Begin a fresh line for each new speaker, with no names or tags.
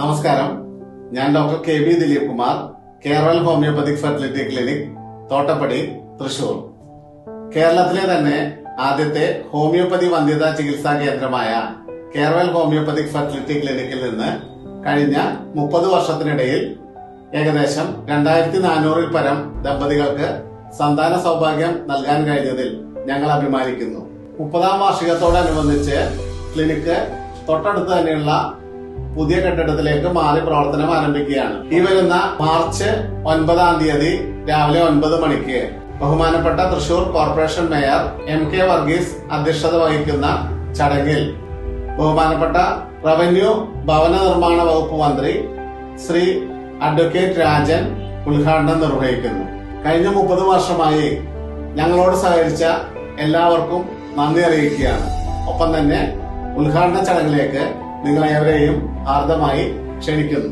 നമസ്കാരം. ഞാൻ doctor K V Dileep Kumar Kerala homoeopathic fertility clinic Thottappady Thrissur. കേരളത്തിലെ തന്നെ ആദ്യത്തെ ഹോമിയോപ്പതി വന്ധ്യതാ ചികിത്സാ കേന്ദ്രമായ കേരള ഹോമിയോപ്പതിക് ഫെർട്ടിലിറ്റി ക്ലിനിക്കിൽ നിന്ന് കഴിഞ്ഞ മുപ്പത് വർഷത്തിനിടയിൽ ഏകദേശം രണ്ടായിരത്തി നാനൂറിൽ പരം ദമ്പതികൾക്ക് സന്താന സൗഭാഗ്യം നൽകാൻ കഴിഞ്ഞതിൽ ഞങ്ങൾ അഭിമാനിക്കുന്നു. മുപ്പതാം വാർഷികത്തോടനുബന്ധിച്ച് ക്ലിനിക്ക് തൊട്ടടുത്ത് തന്നെയുള്ള പുതിയ കെട്ടിടത്തിലേക്ക് മാറി പ്രവർത്തനം ആരംഭിക്കുകയാണ്. ഈ വരുന്ന മാർച്ച് ഒൻപതാം തീയതി രാവിലെ ഒൻപത് മണിക്ക് ബഹുമാനപ്പെട്ട Thrissur corporation mayor M K Varghese അധ്യക്ഷത വഹിക്കുന്ന ചടങ്ങിൽ ബഹുമാനപ്പെട്ട റവന്യൂ ഭവന നിർമ്മാണ വകുപ്പ് മന്ത്രി ശ്രീ അഡ്വക്കേറ്റ് രാജൻ ഉദ്ഘാടനം നിർവഹിക്കുന്നു. കഴിഞ്ഞ മുപ്പത് വർഷമായി ഞങ്ങളോട് സഹകരിച്ച എല്ലാവർക്കും നന്ദി അറിയിക്കുകയാണ്. ഒപ്പം തന്നെ ഉദ്ഘാടന ചടങ്ങിലേക്ക് നിങ്ങളേവരെയും ആർദ്രമായി ക്ഷണിക്കുന്നു.